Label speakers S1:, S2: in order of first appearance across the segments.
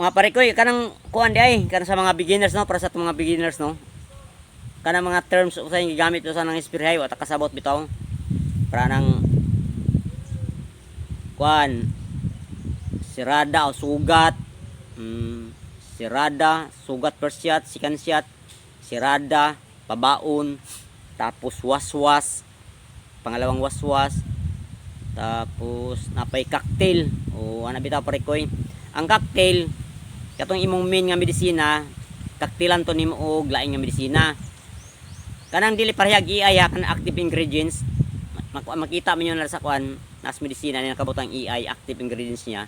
S1: mga pare ko, kanang kuan di ay, kanang sa mga beginners no, para sa mga beginners no. Kanang mga terms sa yung gigamit sa nang inspire wa kasabot bitaw. Para nang kuan sirada o sugat. Mm, sirada, sugat per shot, second shot, sirada, pabaon, tapos waswas, pangalawang waswas, tapos napay cocktail. O ano bitaw pare ko ang cocktail katong imong main nga medisina cocktailan to nimo og laing nga medisina. Kanang dili parehag iay ha, kanang active ingredients mak- makita mo yun sa kwan nas medisina na nakabutang EI active ingredients niya.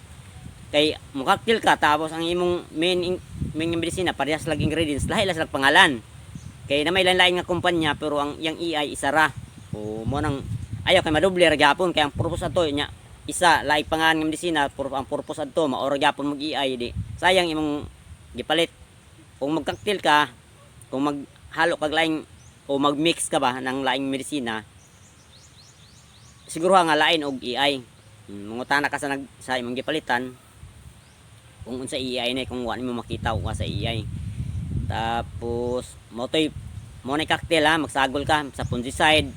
S1: Kay mo cocktail ka tapos ang imong main in- main nga medisina parehas lag ingredients lahi lang slag pangalan. Kay na may lain nga kumpanya pero ang yang EI isa ra. O mo nang ayaw kay madoble ra gyapon kay ang purpose ato nya isa laik pangalan nga medisina pur ang purpose adto maoro gyapon mag EI di sayang imong gipalit. Kung mag-cocktail ka kung maghalo kag laing o mag-mix ka ba ng laing medisina siguro nga lain og EI Hmm, mangutana ka sa nag sa imong gipalitan. Kung unsa EI na kung wala mo makita kung sa EI tapos mo mo na cocktail ha? Magsagol ka sa fungicide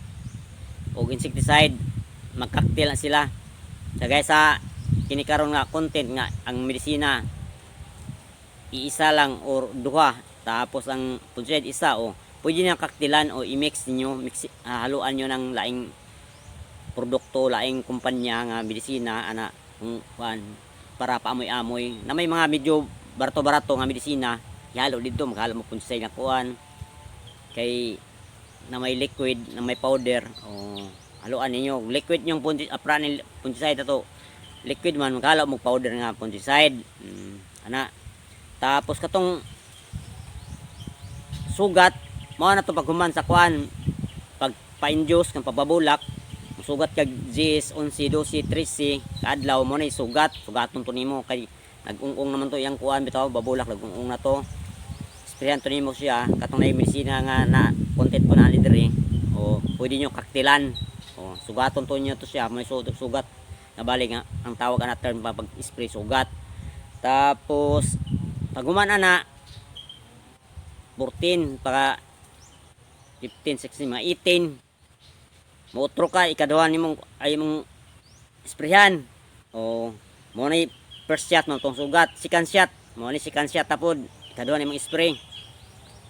S1: o insecticide. Mag-cocktail na sila. Sa kinikaron nga content nga ang medisina iisa lang or duha. Tapos ang fungicide isa o pwede niya kaktilan o i-mix niyo mix ah, haluan niyo ng laing produkto laing kumpanya nga medisina ana kung kuan para paamoy-amoy. Na may mga medyo barato-barato nga medisina ihalo dito maghalo mo fungicide nga kuan. Kay na may liquid na may powder o haluan ninyo. Liquid yung punci apranin fungicide to. Liquid man maghalo mo powder nga fungicide mm, ana tapos katong sugat mao na to paghuman sa kuan pag pa-induce kang pababulak sugat kag GS 11 12 13 kaadlaw mo na sugat. Sugaton to nimo kay nagungong naman to yang kuan bitaw babulak nagungong na to. Sprayan to nimo siya katong na medisina nga na content po na diri o pwede nyo kaktilan. O sugaton to niyo to siya may sugat sugat. Na bali nga ang tawag na term pa pag spray sugat. Tapos pag humana na 14 para 15 16 mga 18 Mootro ka, ikaduhan ni mong ay mong sprayhan. O mo ni first shot mo tong sugat, second shot, mo ni second shot tapod, ikaduhan ni mong spray.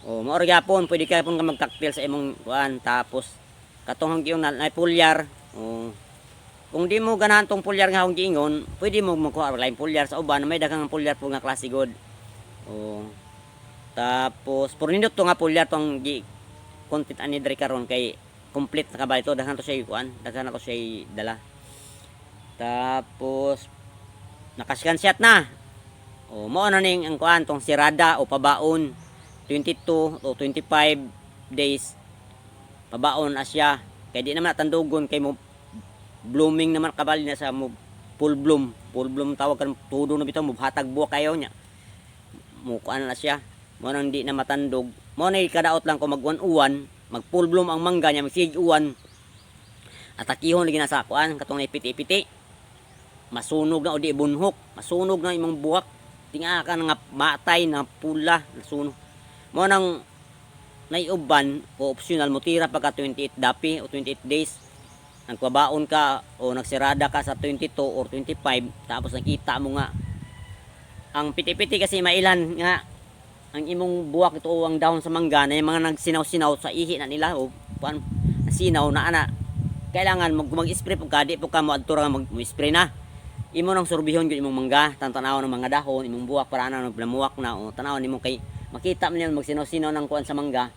S1: O mo ora gyapon, pwede ka pon ka mag-cocktail sa imong kuan tapos katong hanggi yung na, na pulyar. O kung di mo ganahan tong pulyar nga hanggi ingon, pwede mo magkuha lain pulyar sa uban may daghang pulyar po nga klase god. O tapos puro nindot to nga pulyar tong gi content ani diri karon kay complete na kabal ito? Daghan to siya kuan daghan ako siya dala tapos nakascan shot na. O mo na ning ang kuan tong sirada o pabaon. 22 o 25 days pabaon na siya. Kay di naman natandugon kay mo blooming naman kabali na sa mo full bloom. Full bloom tawag kan tudo na bitaw mo hatag buwa kayo nya mo kuan na siya. Mo nang di na matandog. Mo na kadaot lang ko magwan-uwan mag full bloom ang mangga niya magsig uwan. At akihon lagi na sa kuan katong ipiti-ipiti. Masunog na o di bunhok. Masunog na imong buwak tinga ka nga matay na pula nasunog. Mo nang naiuban o optional mo tira pagka 28 dapi o 28 days. Nagpabaon ka o nagsirada ka sa 22 or 25 tapos nakita mo nga ang piti-piti kasi mailan nga ang imong buwak ito o ang dahon sa mangga na yung mga nagsinaw-sinaw sa ihi na nila o pan nasinaw na ana. Kailangan mag mag-spray pag kadi po ka mo adto ra mag spray na. Imo nang sorbihon gyud imong mangga tantanaw ng mga dahon imong buwak para na naglamuwak na o tanaw nimo kay makita man yan magsinaw-sinaw ng kuan sa mangga.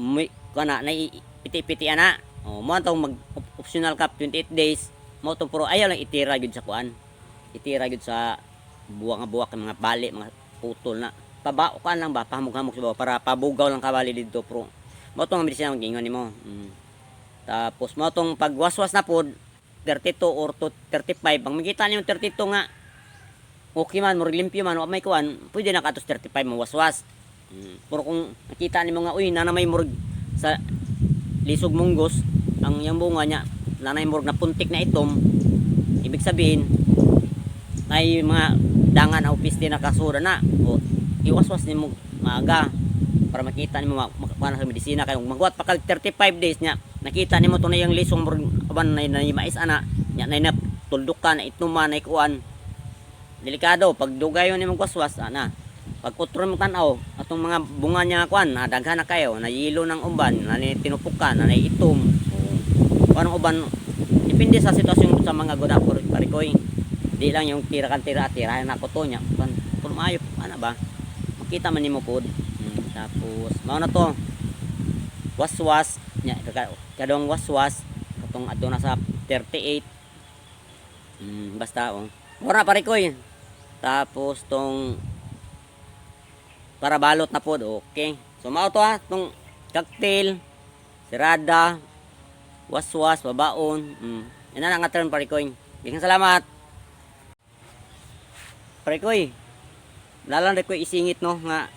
S1: May kana na piti-piti ana. O mo tong mag op- optional cap 28 days. Mo tong puro ayaw lang itira gyud sa kuan itira gyud sa buwak nga buwak mga bali mga putol na. Pabao ka lang ba? Pahamog-hamog baba para pabugaw lang kabali dito pro mo tong medisina mag ingon nimo. Mm. tapos mo tong pagwaswas na pod 32 or to 35 pag makita niyo 32 nga okay man murag limpyo man may kuan pwede na katos 35 mawaswas mm. pero kung nakita nimo nga uy nanamay murag sa lisog munggos ang yung bunga niya nanay murag na puntik na itom ibig sabihin may mga dangan o piste na kasura na. O iwas-was nimo maaga para makita nimo ma- makakuha sa medisina. Kay magwat pa kag 35 days nya nakita nimo to na yung lisong aban na na mais ana nya na tuldukan na ituman na ikuan. Delikado pag dugayon nimo waswas ana pag utron mo tanaw atong mga bunga niya kuan daghan na kayo na yilo ng uban na ni- tinupukan na itom anong uban depende sa sitwasyon sa mga guna parikoy di lang yung tira kan tira tirahan na ko to nya maayo ana ba? Makita man nimo pod Hmm, tapos mao na to. Waswas. Nya kadong waswas. Katong adto na sa 38 hmm, basta oh. Mura parikoy tapos tong para balot na pod okay. So mao to ha. Tong cocktail sirada waswas babaon. Mm. ina na nga term parikoy Bigyan salamat parikoy lalang ko isingit no nga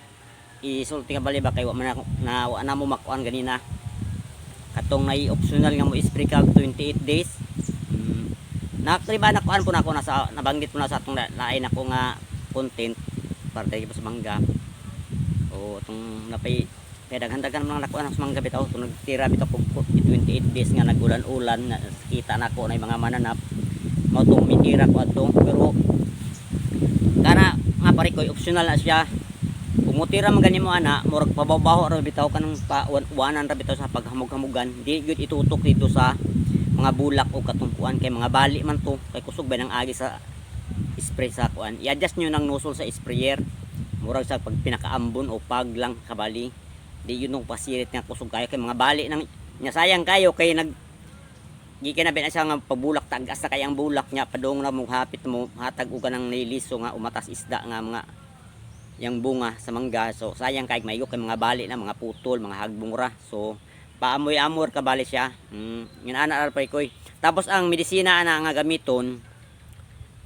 S1: isulti ka bali ba kay wa man na wa na mo makuan ganina. Katong nai optional nga mo spray kag 28 days. Mm. nakriba na kuan po na ako nasa nabanggit po na sa atong lain ako nga content para tayo sa mangga. O itong napay kaya daghan-daghan mga nakuha sa mangga bitaw itong nagtira bitaw kung 28 days nga nagulan-ulan kita na ko na mga mananap. Mo itong mitira ko ato pero ko optional na siya. Kung mutira man gani mo ana murag pababaho ra bitaw kanang pa wanan ra bitaw sa paghamog-hamugan di gyud itutok dito sa mga bulak o katungkuan. Kay mga bali man to kay kusog ba ng agi sa spray sa kuan. I-adjust nyo ng nozzle sa sprayer. Murag sa pag pinakaambon o pag lang kabali. Di yun nung pasirit nga kusog kayo. Kay mga bali nang nya sayang kayo kay nag gikan na siya nga pabulak tagas na kayang bulak nya padong na mo hapit mo hatag uga ng niliso nga umatas isda nga mga yang bunga sa mangga. So sayang kay mayo kay mga bali na mga putol mga hagbong ra. So paamoy amor kabali siya. Mm, yun ana pa koy tapos ang medisina ana nga gamiton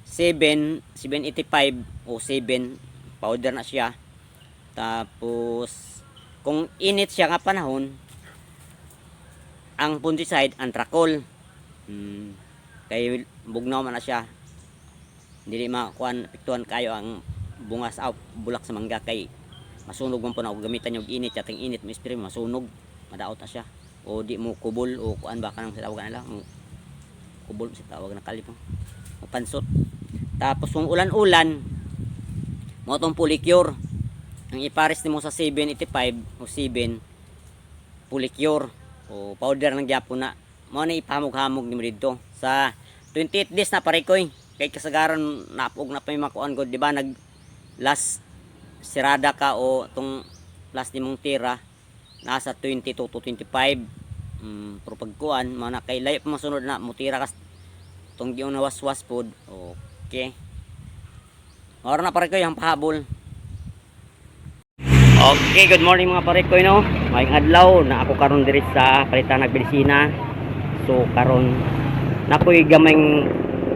S1: 7 785 o 7 powder na siya. Tapos kung init siya nga panahon ang fungicide antrakol hmm, kay bugnaw man na siya. Dili makuan piktuan kayo ang bunga sa bulak sa mangga. Kay masunog man po na gamitan yung init yating init mo spray masunog. Madaot na siya. O di mo kubol o kuan ba kanang tawagan nila? Ang kubol sa tawag na kalip o pansot. Tapos kung ulan-ulan mo tong pulicure ang ipares nimo sa 785 o 7 pulicure o powder ng gyapon na mo na ipamog-hamog nimo dito sa 28 days na parikoy kay kasagaran napog na pa yung makuan ko di ba nag last sirada ka o tong last nimong tira nasa 22 to 25 mm, pero pagkuan mga kay layo masunod na mutira kas tong yung nawaswas pod okay Ora na pare ko pahabol. Okay, good morning mga pare no. Maayong adlaw na ako karon diri sa palitan ng. So karon nakoy gamay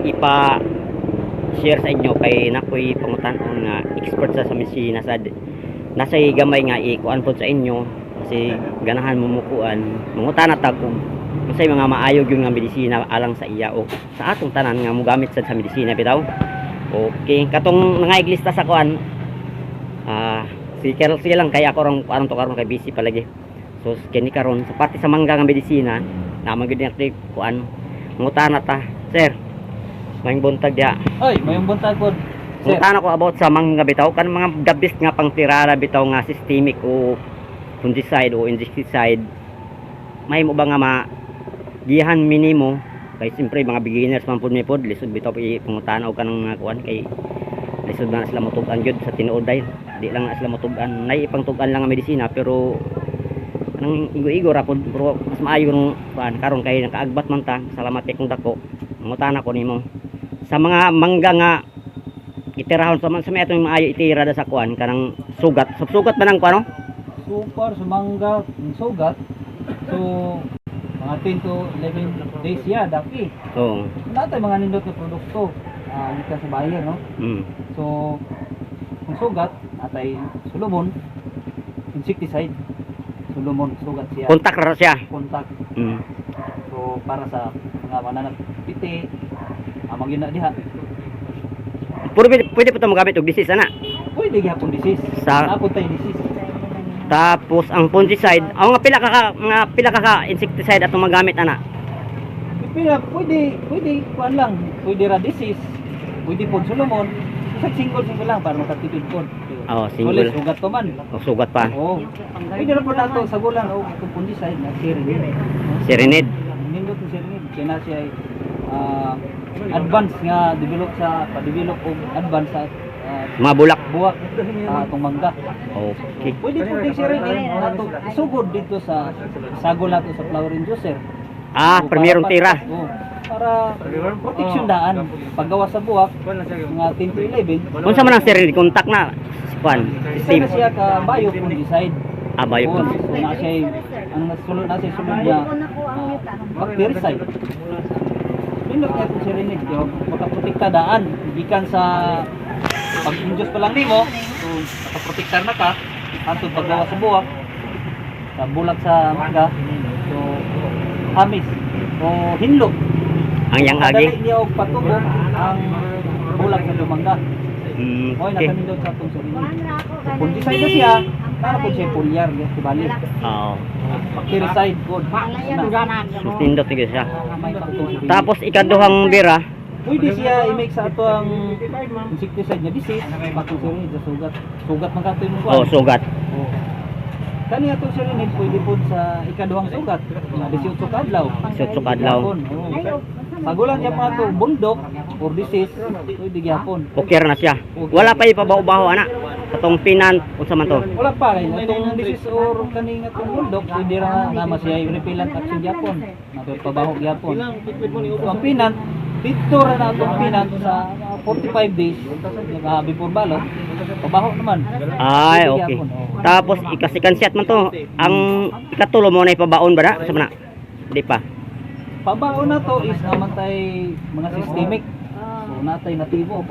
S1: ipa share sa inyo kay nakoy pangutan nga expert sa sa medisina sa nasa gamay nga ikuan po sa inyo kasi ganahan mo mukuan mangutan na tag kung kasi mga maayog yung nga medisina alang sa iya o sa atong tanan nga mogamit sad sa medisina bitaw Okay, katong mga iglista sa kuan. Ah, si Carol sige lang kaya ako rong parang to karon kay busy palagi. So kini karon sa parte sa mangga nga medisina, na magud ni kuan. Mangutana ta, sir. May buntag dia.
S2: Oy, may buntag pod. Sir,
S1: Mangutana ko about sa mangga bitaw kan mga best nga pang tirara bitaw nga systemic o fungicide o insecticide. May mo ba nga ma gihan minimo kay siyempre mga beginners man pud mi pod lisod bitaw pangutana og kanang mga kuan kay lisod na sila motugan gyud sa tinuod dahil di lang na sila motugan nay ipang tugan lang nga medisina pero nang igo-igo ra pod pero mas maayo nung kuan karon kay nakaagbat man ta salamat kay kung dako mangutana ko nimo sa mga mangga nga itirahon sa man sa atong maayo itira da sa kuan kanang sugat Sub- sugat man ang kuan no?
S2: super sumangga, sugat. So, mga 10 to 11 days ya, daki.
S1: Oo.
S2: Wala tayo mga nindot na produkto. Ah, uh, sa bayan, no?
S1: Mm.
S2: So, ang sugat, atay sulumon, insecticide. Sulumon, sugat siya.
S1: Kontak ra siya.
S2: Contact.
S1: Mm.
S2: So, para sa mga mananap piti, amang yun na diha.
S3: Puro pwede, pwede po ito magamit og disease ana.
S2: Pwede gyapon disease.
S3: Sa-
S2: Ako tay disease.
S3: Tapos ang fungicide, ang nga pila ka nga pila ka insecticide atong magamit ana.
S2: Pero pwede, pwede, kuan lang. Pwede ra disease. Pwede po Solomon. Isa single single lang para makatipid po.
S3: Oh,
S2: Ulit,
S3: single.
S2: sugat pa man.
S3: O sugat pa.
S2: Oo. Pwede ra po nato sa gulan o kung fungicide na sirin.
S3: Serenade.
S2: Nindot ni sirin. Kaya na siya ay ah, advance nga develop sa pa-develop og advance sa ah,
S3: Mga bulak.
S2: buwak ah, itong mangga.
S3: Okay.
S2: Pwede po din sirin nato isugod dito sa sagol nato sa flowering juicer.
S3: Ah,
S2: O,
S3: primerong
S2: para-
S3: tira.
S2: Oo. Para protection daan paggawa sa buwak mga 10 to 11
S3: Unsa man ang serenade contact na system.
S2: na siya ka bio fungicide
S3: Ah, bayo
S2: so na siya ang nasulod na siya sulod niya ah, bactericide Nindot niya itong sirinig, yo, makaprotekta daan, gikan sa pag-induce pa lang nimo, so makaprotektar na ka, antod paggawa sa buwak, sa bulag sa mangga, so amis, o hinlog,
S3: Ang yang agi.
S2: niya og patubok ang bulag sa lumangga.
S3: Mm,
S2: Oy,
S3: okay.
S2: nakanindot sa atong sarili. Kung design na siya, para po siya pulyar, ya, tibalik.
S3: Oo.
S2: Bactericide po.
S3: Nindot tigil siya. Tapos ikaduhang bira,
S2: Pwede siya i-make sa ato ang insecticide niya bakong sirinid sa sugat. Sugat man kato yung
S3: oh sugat.
S2: Oh. Kani atong sirinid pwede po sa ikaduhang sugat, na 18 kadlaw.
S3: 18 kadlaw.
S2: Oo. Magulang niya pa ito, bundok or disease, pwede gyapon.
S3: Okay na siya. Wala pa ipabaho-baho ana. Katong pinan unsa man to?
S2: Wala pa rin. Itong disease or kaning atong bundok, pwede ra na siya yung repellent action gyapon. Napapabaho gyapon. So, ang pinant, dito ra na atong pinant sa uh, 45 days uh, before balot. Pabaho naman.
S3: Ay, okay.
S2: oo.
S3: Tapos ikasikansyat man to. Ang ikatulo mo na ipabaon ba na? Sa mana? Di pa.
S2: Pabaho na to is naman tay mga systemic. So natay natibo.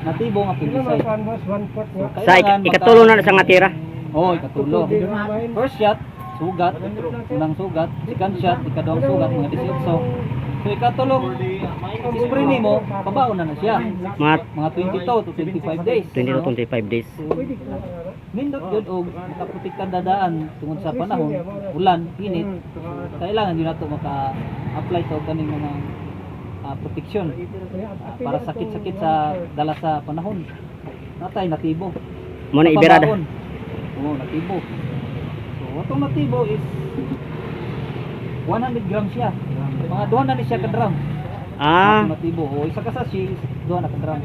S2: Natibo nga fungicide. So,
S3: Sa ik- ikatulo na sa nga tira.
S2: Oo, ikatulo. First shot, sugat, unang sugat, second shot, ikadawang sugat, mga 18. So ikatulong, spray nimo, pabaon na na siya.
S3: Mga
S2: Mga 22 to 25 days.
S3: 20 to 25 days.
S2: Nindot yun o makaprotektan dadaan tungod sa panahon, ulan, init. Kailangan yun nato maka-apply sa kaning mga ah, protection ah, para sakit-sakit sa dala sa panahon. Natay natibo.
S3: Mo na ibirada.
S2: Oo, natibo. So, atong natibo is 100 grams siya. Mga duha na ni siya ka drum.
S3: Ah,
S2: natibo. O isa ka sashi is duha na ka drum.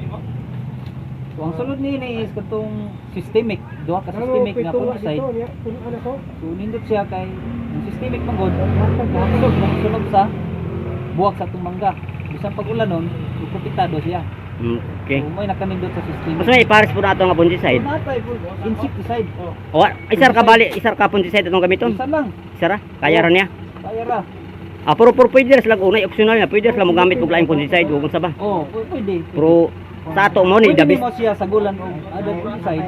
S2: So, ang sulod ni ini is katong systemic. Duha ka systemic na fungicide. So, nindot siya kay ang systemic manggod. Mahaksog, mahaksog sa buwak sa atong mangga. Bisan pag ulanon, protektado siya.
S3: okay.
S2: So, may nakanindot sa systemic.
S3: Mas may ipares po na ato nga fungicide.
S2: Insecticide.
S3: O, isar ka bali, isar ka fungicide atong gamiton.
S2: Isa lang.
S3: Isara, kaya ra niya.
S2: Kaya ra.
S3: Ah, pero pero pwede ra sila unay optional na, pwede ra sila mo gamit og laing fungicide ug unsa ba.
S2: Oh, pwede.
S3: Pero sa ato mo ni
S2: pwede
S3: gabis.
S2: mo siya sa gulan o other fungicide.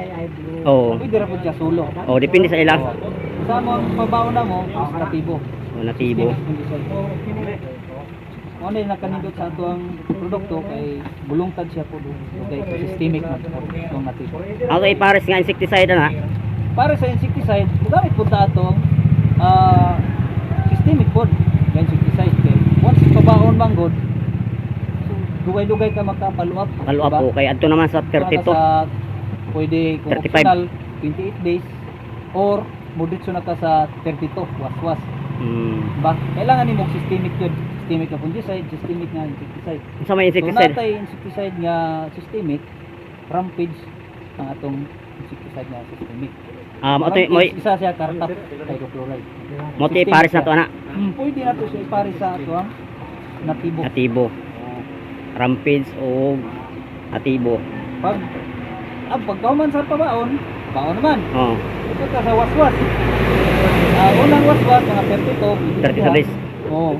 S3: Oo.
S2: Pwede ra po siya solo.
S3: Oh, depende sa ila.
S2: Sa mo pabaon na mo, is natibo.
S3: O, natibo.
S2: Ano yung nakanindot sa ato ang produkto kay bulungtad siya po. Kay systemic na itong natibo.
S3: Ako ipares nga insecticide na.
S2: Para sa insecticide, gamit po ta atong ah systemic po. Yung insecticide kay once pabaon manggod, dugay-dugay ka makapaluap.
S3: Follow up po kay adto naman sa 32.
S2: Sa, pwede kung
S3: 35.
S2: optional 28 days or moderate na ka sa 32 was-was.
S3: Hmm.
S2: Ba, kailangan nimo systemic yun. Systemic na fungicide, systemic na insecticide.
S3: Unsa may
S2: So
S3: insecticide?
S2: natay insecticide nga systemic, rampage ang atong insecticide nga systemic.
S3: Ah,
S2: Rampage,
S3: mo
S2: isa siya kartap hydrochloride.
S3: mo to ipares na to ana.
S2: Hmm, pwede na to siya ipare sa ato ang natibo.
S3: Natibo. Rampage o atibo.
S2: Pag ang pagkauman sa pabaon, baon naman.
S3: Oh,
S2: Ito ka sa waswas. Ah, unang waswas mga 32,
S3: 32 days.
S2: Oo.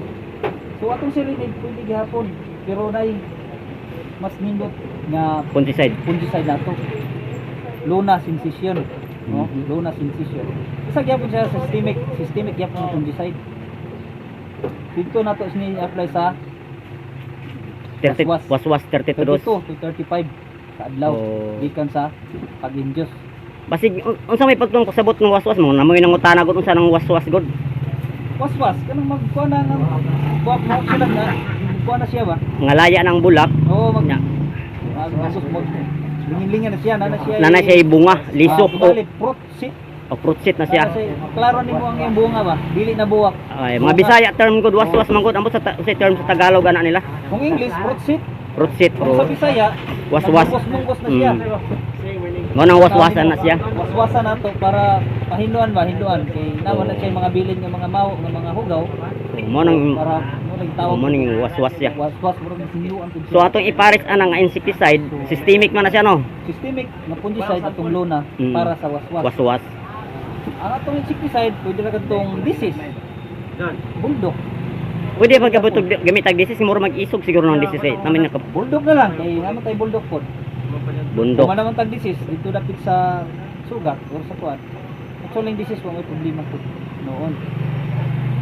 S2: So atong silinid pwede gihapon, pero nay mas nindot nga
S3: Fungicide.
S2: fungicide nato. Luna sensation. No?
S3: Mhm.
S2: Luna sensation. Isa gyapon siya systemic, systemic gyapon fungicide. Dito nato sini apply sa
S3: 30
S2: waswas.
S3: waswas 32 dos.
S2: 32 to 35 sa adlaw.
S3: Oh.
S2: Gikan sa pag-injust.
S3: Basig un- unsa may pagtong pasabot ng waswas mo? Namoy nang utana gud unsa nang waswas gud.
S2: Waswas kanang magkuha na ng kuha mo sila na kuha na siya ba?
S3: Mga laya ng bulak.
S2: Oo, mag
S3: Nya.
S2: Magkasos mo. Lingin-lingan na siya, nana siya.
S3: Nanay siya bunga, lisok o,
S2: o fruit si.
S3: o fruit seed na siya.
S2: Klaro nimo ang iyang bunga ba? Dili na buwak.
S3: Ay, mga Bisaya term gud waswas man gud ambot sa, ta- sa term sa Tagalog ana nila.
S2: Kung English fruit seed,
S3: Fruit
S2: kung sa
S3: o
S2: Bisaya,
S3: waswas.
S2: mungkos na siya.
S3: Mo nang waswasan na siya.
S2: Waswasan nato para pahinduan ba, hinduan kay naman na siya yung mga bilin ng mga maw, ng mga hugaw
S3: Mo nang
S2: para mo nang tawag.
S3: mo waswas siya.
S2: Waswas mo rin hinduan pud
S3: So atong ipares anang insecticide, systemic man na siya no.
S2: systemic na fungicide atong luna
S3: Mm.
S2: para sa waswas.
S3: Waswas.
S2: Ang atong insecticide pwede ra kadtong disease. Bulldog.
S3: Pwede pag kabut gamit tag disease mo mag-isog siguro ng disease eh. Namin naka
S2: Bulldog na lang kay naman tay bulldog pod.
S3: bundok.
S2: Kung naman tag disease dito dapit sa sugat or sa kuan. Actually yung disease kung may problema po noon.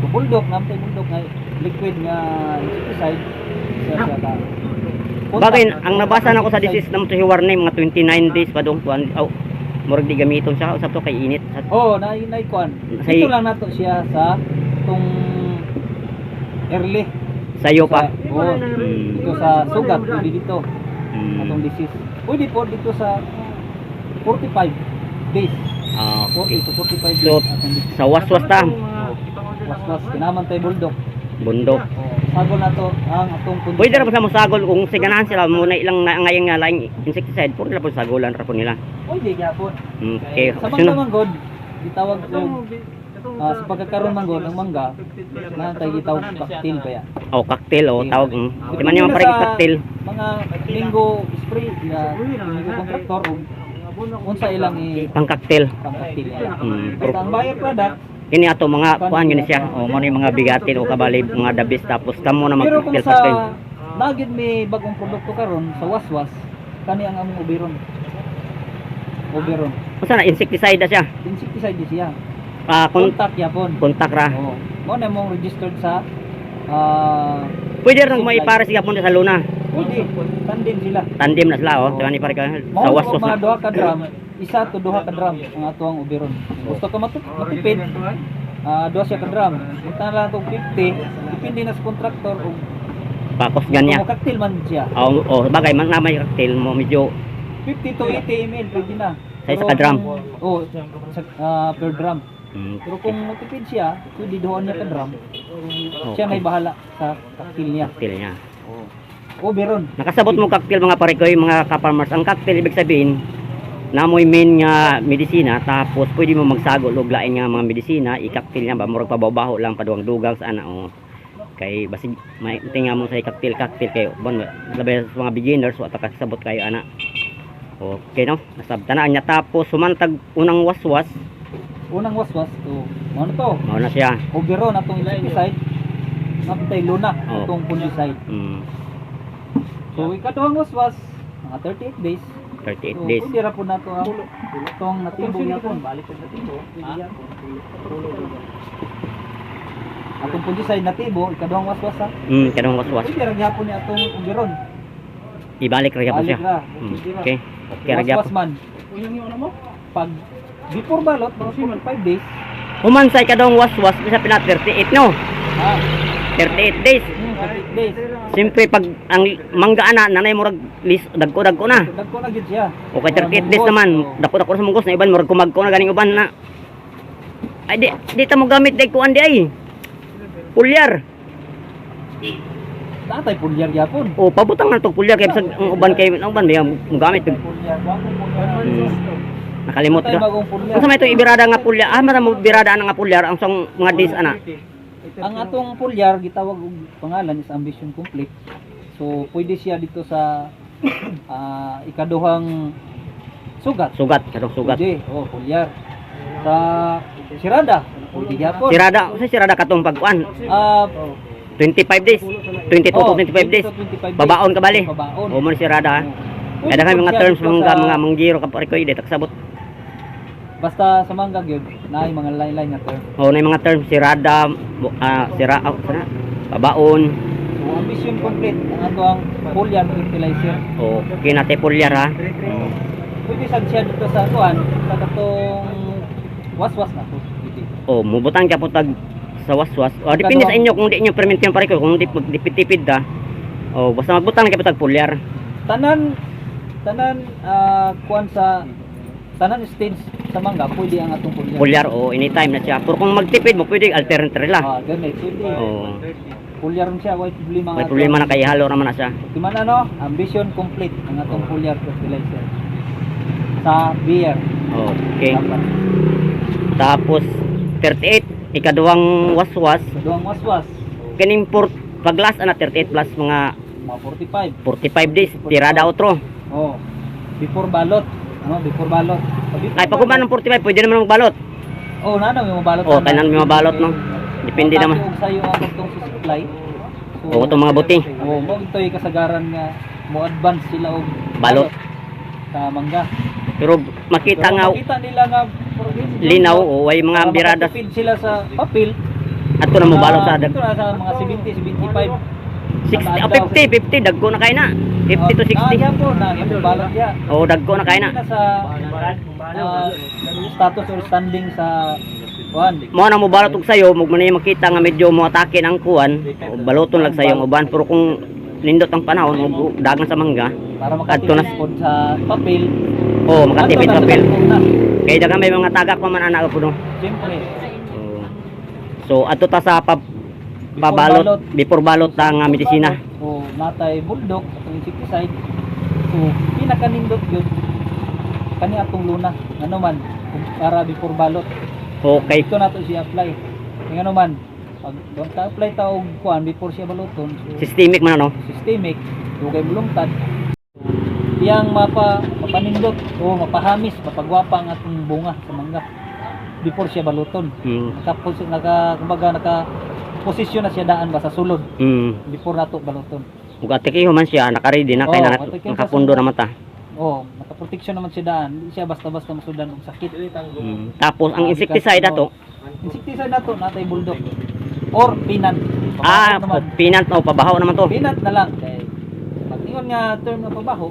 S2: So bulldog naman tay bulldog nga liquid nga insecticide siya siya ka.
S3: Bagay ang nabasa na ko sa disease namo to hiwar na mga 29 days pa dong kuan. Murag di gamiton siya usab to kay init. Sa-
S2: Oh, na na kuan. Dito lang nato siya sa tong early
S3: Sayo pa.
S2: Sa, oh,
S3: Mm.
S2: dito sa sugat pwede dito atong
S3: Mm.
S2: disease. Pwede po dito sa 45 days.
S3: Ah,
S2: 40 to 45
S3: So,
S2: days atong disease.
S3: sa waswas ta,
S2: Was-was kinaman tay bulldog.
S3: Bundok.
S2: Sagol na to ang atong punto.
S3: Pwede ra pa sa mo sagol kung sa ganahan sila mo na ilang na ngayong nga laing insecticide, pwede ra po sagolan ra po nila.
S2: Pwede gyapon.
S3: Mm, Okay,
S2: Sa
S3: sunod.
S2: mangga manggod, gitawag ko ah, sa pagkakaroon manggod ng mangga, na tay gitawag cocktail ba yan?
S3: Oh, cocktail oh, tawag. Mm. Di man yung parang
S2: sa
S3: cocktail.
S2: Mga linggo spray na linggo contractor o unsa ilang i
S3: Pang cocktail.
S2: pang cocktail yan.
S3: Mm.
S2: Ang buyer product,
S3: Kini ato mga kuan gani siya. O mo ni mga bigatin o kabali mga dabis tapos kamo na mag-cocktail
S2: sa
S3: cocktail.
S2: nagid may bagong produkto karon sa waswas, kani ang among ubiron. Ubiron.
S3: Unsa na insecticide na siya?
S2: Insecticide siya.
S3: Ah, kun
S2: Contact yapon.
S3: kontak ra.
S2: Oo. Mo na mong registered sa ah
S3: Pwede rin maipares gyapon sa luna.
S2: pwede tandem sila.
S3: Tandem na sila oh. Tiyan ni pare ka sa waswas
S2: mga
S3: na.
S2: duha ka drum, isa to duha ka drum ang ato ang ubiron. Gusto ka matu matipid, ah duha siya ka drum. Kita na lang tong 50, depende na sa contractor o
S3: Pakos ganya.
S2: kung cocktail man siya.
S3: Oh, oh, bagay man na may cocktail mo medyo
S2: 50 to 80 ml pwede na.
S3: Sa isa ka drum?
S2: Oo, sa, ah, per drum.
S3: mm,
S2: Pero kung matipid siya, pwede duha niya ka drum. Siya may bahala sa cocktail niya.
S3: cocktail niya.
S2: Ubiron.
S3: Nakasabot mo cocktail mga pare ko mga kaparmers. Ang cocktail ibig sabihin namoy main nga medisina tapos pwede mo magsagol og lain nga mga medisina i-cocktail niya ba murag pabaw-baho lang paduang dugang sa ana oh. Kay basig may tinga mo sa cocktail cocktail kayo bon labi sa mga beginners wa ta kasabot kayo ana. Okay no? Nasabtanaan niya tapos sumantag unang waswas
S2: Unang waswas to. Ano to?
S3: mao na siya.
S2: Ubiron atong insecticide. Napitay luna
S3: Oh.
S2: atong fungicide.
S3: Mm,
S2: So ikaduhang waswas mga 38 days.
S3: 38
S2: So
S3: days.
S2: pwede ra po nato ang itong natibo niya po. Balik sa natibo. Atong fungicide natibo, ikaduhang waswas ha.
S3: Mm, kanang waswas.
S2: Pwede ra gyapon ni atong ubiron.
S3: Ibalik ra gyapon siya. Mm, okay. Okay ra
S2: Waswas
S3: gyapon.
S2: man. Pag before balot, mga 5 days,
S3: Human sa ikadong waswas isa pina 38 no.
S2: ah,
S3: 38 days.
S2: hmm, 38 days.
S3: Siyempre pag ang mangga na nanay mo rag lis dagko dagko na.
S2: Dagko na gid siya.
S3: Okay 38 days naman. Dako dako sa munggos na iban murag kumagko na ganing uban na. Ay di di ta mo gamit day kuan di ay. Pulyar.
S2: Datay pulyar gyapon.
S3: O pabutang na to pulyar kay bisag ang uban kay ang uban may gamit.
S2: Pulyar.
S3: Hmm. Nakalimot ka. Unsa may to ibirada nga pulyar? Ah, mata mo birada nga pulyar ang sang mga days ana.
S2: Ang atong pulyar gitawag og pangalan is ambition complete. So pwede siya dito sa ah, ikaduhang sugat.
S3: Sugat, kadong sugat.
S2: Pwede, oh, pulyar. Sa sirada, pwede gyapon.
S3: Sirada, sa sirada katong pagkuan.
S2: Ah,
S3: 25 days. 22
S2: oh,
S3: to 25 days.
S2: 25 days.
S3: Babaon ka bali.
S2: Babaon.
S3: O mo sirada. Kada
S2: po
S3: mga terms mga mga manggiro ka pare ko ide taksabot.
S2: Basta sa mangga gyud, naay mga line-line nga term.
S3: O na mga terms sirada, bu- ah, sira, oh, sana, babaon.
S2: So ang vision complete ang ato ang foliar fertilizer.
S3: O kinate pulyar ha.
S2: Pwede sad siya dito sa kuan sa katong waswas na po. Pwede.
S3: O mubutan ka po tag sa waswas. O depende sa inyo kung di inyo permit yung pare ko kung di magdipid-tipid da. O basta magbutan ka po tag pulyar.
S2: Tanan tanan ah, kuan sa tanan stage sa mangga pwede ang atong foliar.
S3: Pulyar o anytime na siya. Pero kung magtipid mo pwede alternative la.
S2: Ah, ganit pwede.
S3: O
S2: Foliar ron siya, why problema
S3: may problema na kay halo naman na siya.
S2: Di man ano, ambition complete ang atong foliar fertilizer. Sa beer.
S3: Okay.
S2: Dapat.
S3: Tapos 38 ikaduhang waswas
S2: Sa duwang waswas,
S3: kining port paglas ana 38 plus mga
S2: mga 45.
S3: 45 days tirada outro.
S2: Oh. Before balot. Ano, before balot. Before
S3: Ay pag kuman ng 45 pwede naman magbalot.
S2: Oh, nana may mabalot.
S3: Oh, tanan may mabalot, no? Depende naman.
S2: Kung sa'yo ang itong supply. So,
S3: O itong mga buti.
S2: Oh, mo ito yung kasagaran nga mo advance sila og
S3: Balot.
S2: sa mangga.
S3: Pero makita
S2: Pero
S3: nga
S2: makita nila nga
S3: linaw o way mga birada
S2: makatipid sila sa papel.
S3: ato na mo balot sa dag
S2: Dito na sa mga 70, 75.
S3: 60 oh, 50 50 dagko na kay na 50 to
S2: Ah,
S3: 60
S2: yan po na, balot niya.
S3: oh dagko na kay na
S2: sa ah, status or standing sa kuan.
S3: mo na mo balot og sayo mo man makita nga medyo mo atake ang kuan o baloton lang sayo ang uban pero kung nindot ang panahon og dagan sa mangga
S2: Para
S3: Adto na.
S2: makatipid pod sa papel.
S3: oh makatipid sa
S2: na.
S3: kay dagan may mga tagak pa man ana ko no
S2: Siyempre.
S3: So ato ta sa pa,
S2: before
S3: balot ang uh, medisina.
S2: O natay bulldog atong insecticide. So pinakanindot yun. Kani atong luna. Ano man para before balot.
S3: Okay.
S2: Ito na to siya apply. Kung ano man pag doon ka apply ta og kuan before siya baluton so
S3: systemic man ano?
S2: Systemic. Dugay bulungtad iyang mapa mapanindot o mapahamis mapagwapa ang atong bunga sa mangga. Before siya baluton.
S3: Mm.
S2: naka naka kumbaga naka posisyon na siya daan ba sa sulod?
S3: Mm.
S2: before nato baluton
S3: ug atikiho man siya naka-ready na kay
S2: Oo,
S3: na nakapundo
S2: sa-
S3: naman ta.
S2: Oh naka-protection naman siya daan. Hindi siya basta-basta masudan og sakit.
S3: Mm. Tapos ang insecticide ato,
S2: insecticide nato natay bulldog. Or pinant
S3: ah,
S2: naman.
S3: pinant o pabaho naman to.
S2: pinant na lang. Kay pag ingon nga term nga pabaho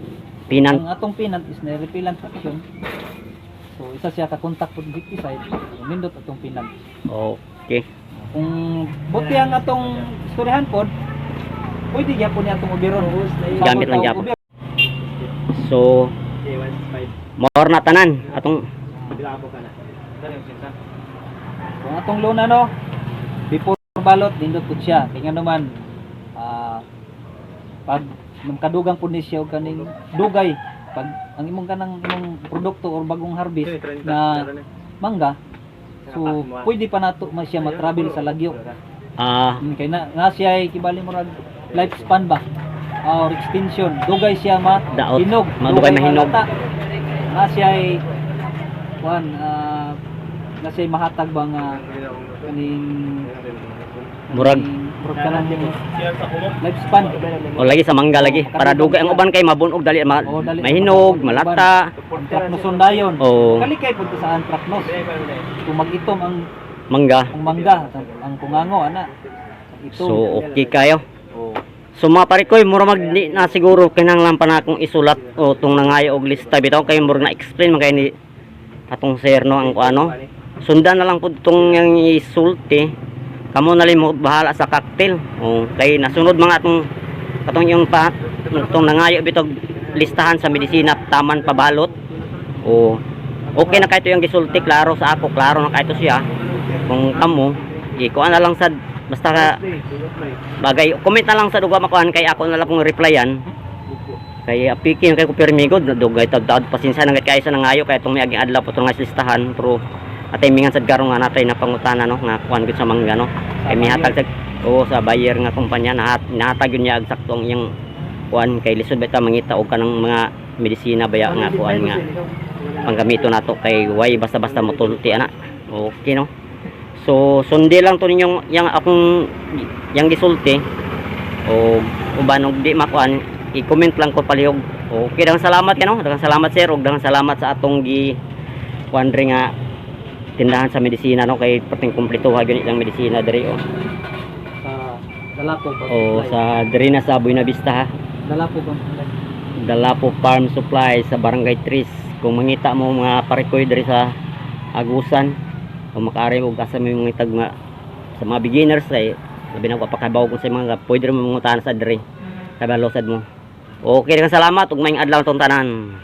S3: Pinant.
S2: ang atong pinant is na repellent action. So isa siya ka contact with insecticide. Nindot atong pinant
S3: Okay.
S2: Kung buti ang atong istoryahan pod pwede gyapon ni atong ubiron.
S3: Gamit lang
S2: og ubiron.
S3: So, more na tanan. Atong
S2: kung atong luna no before balot nindot pud siya. Nga naman ah pag nung kadugang pud ni siya og kaning dugay pag ang imong kanang imong produkto or bagong harvest na. mangga so pwede pa nato ma siya matravel sa lagyo.
S3: Ah.
S2: Mm, kay na nga siya ay kibali mo rag lifespan ba? Ah, or extension. Dugay siya ma
S3: Daot.
S2: hinog.
S3: Madugay
S2: dugay
S3: mahinog.
S2: nga siya ay kuan ah nga siya ay mahatag ba nga kaning
S3: Murag.
S2: Kanang lifespan
S3: o lagi sa mangga lagi para dugay ang uban kay mabunog dali ma,
S2: Oo, dali.
S3: mahinog, malata.
S2: Antraknoson dayon
S3: O
S2: kalikay pud sa antraknos kung mag-itom ang
S3: mangga.
S2: ang mangga ang kungango ana ito
S3: So okay kayo.
S2: oh.
S3: So mga pare ko, mura mag di na siguro kinahanglan pa na akong isulat o tong nangayo og lista bitaw kay mura na explain man kay ni atong sir no ang ano. Sundan na lang pud tong yang isulti. Kamo na lang mo bahala sa cocktail. O kay nasunod mga atong atong yung pa tong nangayo bitog listahan sa medisina taman pabalot. O okay na kahit yung gisulti klaro sa ako, klaro na kahit siya. Kung kamo, ikuan na lang sa basta bagay comment na lang sa duga makuan kay ako na lang kung replyan kay apikin kay ko permigo dugay tag taod pasinsa nang kay sa nangayo kay tong miaging adlaw putong nga listahan pero atay mingan sad garong nga natay na pangutana no? Nga kuan gud sa mangga no? Kay mihatag sa oo sa buyer nga kumpanya nahat nahatag yun niya ang saktong yung kuan. Kay lisod beta mangita og kanang mga medisina baya nga kuan nga panggamito nato? Kay way basta-basta motulti ana? Okay no? So, sundi lang to ninyong yang akong yang gisulti. O uban og di makuan i-comment lang ko palihog. Okay, daghang salamat kano. Daghang salamat sir. Ug daghang salamat sa atong gi ri nga tindahan sa medisina no kay perting kumpleto ha gyud ang medisina diri oh.
S2: sa Dala po ba?
S3: o sa diri na sa Buena Vista ha.
S2: Dala po ba?
S3: Dalapo Farm Supply sa Barangay Tris. Kung mangita mo mga parikoy diri sa Agusan o makaari mo kasa mo mga tag nga sa mga beginners ay labi na papakabaw ko sa mga pwede mo mangutahan sa diri. Sa balusad mo. Okay, salamat ug maayong adlaw tong tanan.